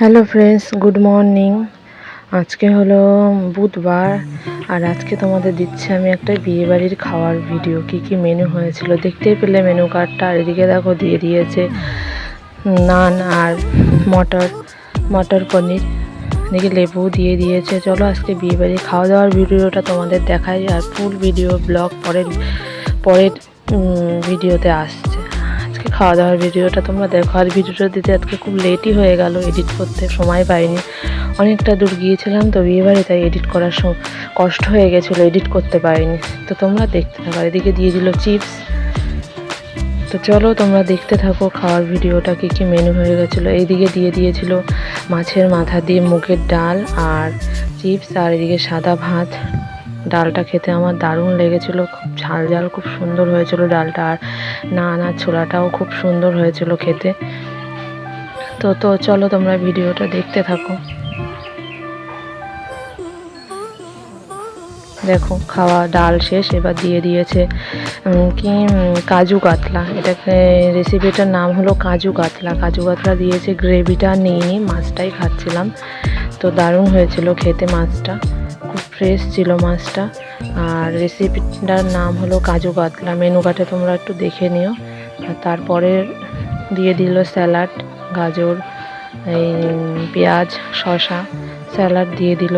Hello friends good morning আজকে হলো বুধবার, আর আজকে তোমাদের দিচ্ছি আমি একটা বিয়েবাড়ির খাওয়ার ভিডিও কি কি মেনু হয়েছিল? দেখতেই পেলে মেনু কার্ডটা আর এদিকে দেখো দিয়ে দিয়েছে নান আর মটর মটর পনির। এদিকে লেবু দিয়ে দিয়েছে। চলো আজকে বিয়েবাড়ির খাওয়া দাওয়ার ভিডিওটা তোমাদের দেখাই, আর ফুল ভিডিও ব্লগ পরের পরের ভিডিওতে আসছে। আজকে খাওয়া দাওয়ার ভিডিওটা তোমরা দেখো। আর ভিডিওটা দিতে আজকে খুব লেটই হয়ে গেল এডিট করতে সময় পাইনি। অনেকটা দূর গিয়েছিলাম, তো বিয়ে বাড়ি তাই এডিট করার সম- কষ্ট হয়ে গেছিল এডিট করতে পারিনি। তো তোমরা দেখতে থাকো। এদিকে দিয়ে দিল চিপস। তো চলো তোমরা দেখতে থাকো খাওয়ার ভিডিওটা, কী কী মেনু হয়ে গেছিল। এইদিকে দিয়ে দিয়েছিল মাছের মাথা দিয়ে মুগের ডাল আর চিপস, আর এদিকে সাদা ভাত। ডালটা খেতে আমার দারুণ লেগেছিলো, খুব ঝাল ঝাল খুব সুন্দর হয়েছিল ডালটা। আর নান না, ছোলাটাও খুব সুন্দর হয়েছিল খেতে। তো তো, চলো তোমরা ভিডিওটা দেখতে থাকো। দেখো, খাওয়া ডাল শেষ, এবার দিয়ে দিয়েছে কি কাজু কাতলা। এটাকে রেসিপিটার নাম হলো কাজু কাতলা। কাজু কাতলা দিয়েছে গ্রেভিটা নিইনি মাছটাই খাচ্ছিলাম। তো দারুণ হয়েছিল খেতে মাছটা। ফ্রেশ ছিল মাছটা। আর রেসিপিটার নাম হলো কাজু কাতলা। মেনু কার্ডে তোমরা একটু দেখে নিও। তারপরে দিয়ে দিল স্যালাড গাজর, এই পেঁয়াজ, শসা স্যালাড দিয়ে দিল।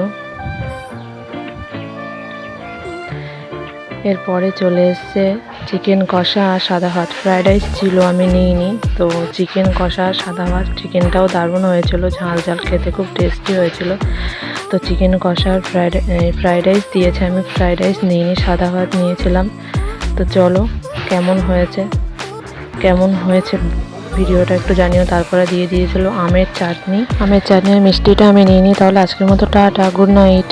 এরপরে চলে এসছে চিকেন কষা আর সাদা ভাত। ফ্রায়েড রাইস ছিল, আমি নিইনি। তো চিকেন কষা আর সাদা ভাত চিকেনটাও দারুণ হয়েছিল। ঝাল ঝাল খেতে খুব টেস্টি হয়েছিল। তো চিকেন কষা আর ফ্রাইড ফ্রায়েড রাইস দিয়েছে। আমি ফ্রাইড রাইস নিইনি, সাদা ভাত নিয়েছিলাম। তো চলো, কেমন হয়েছে? কেমন হয়েছে ভিডিওটা একটু জানিও। তারপরে দিয়ে দিয়েছিল আমের চাটনি। আমের চাটনি আর মিষ্টিটা আমি নিইনি, তাহলে আজকের মতো টাটা গুড নাইট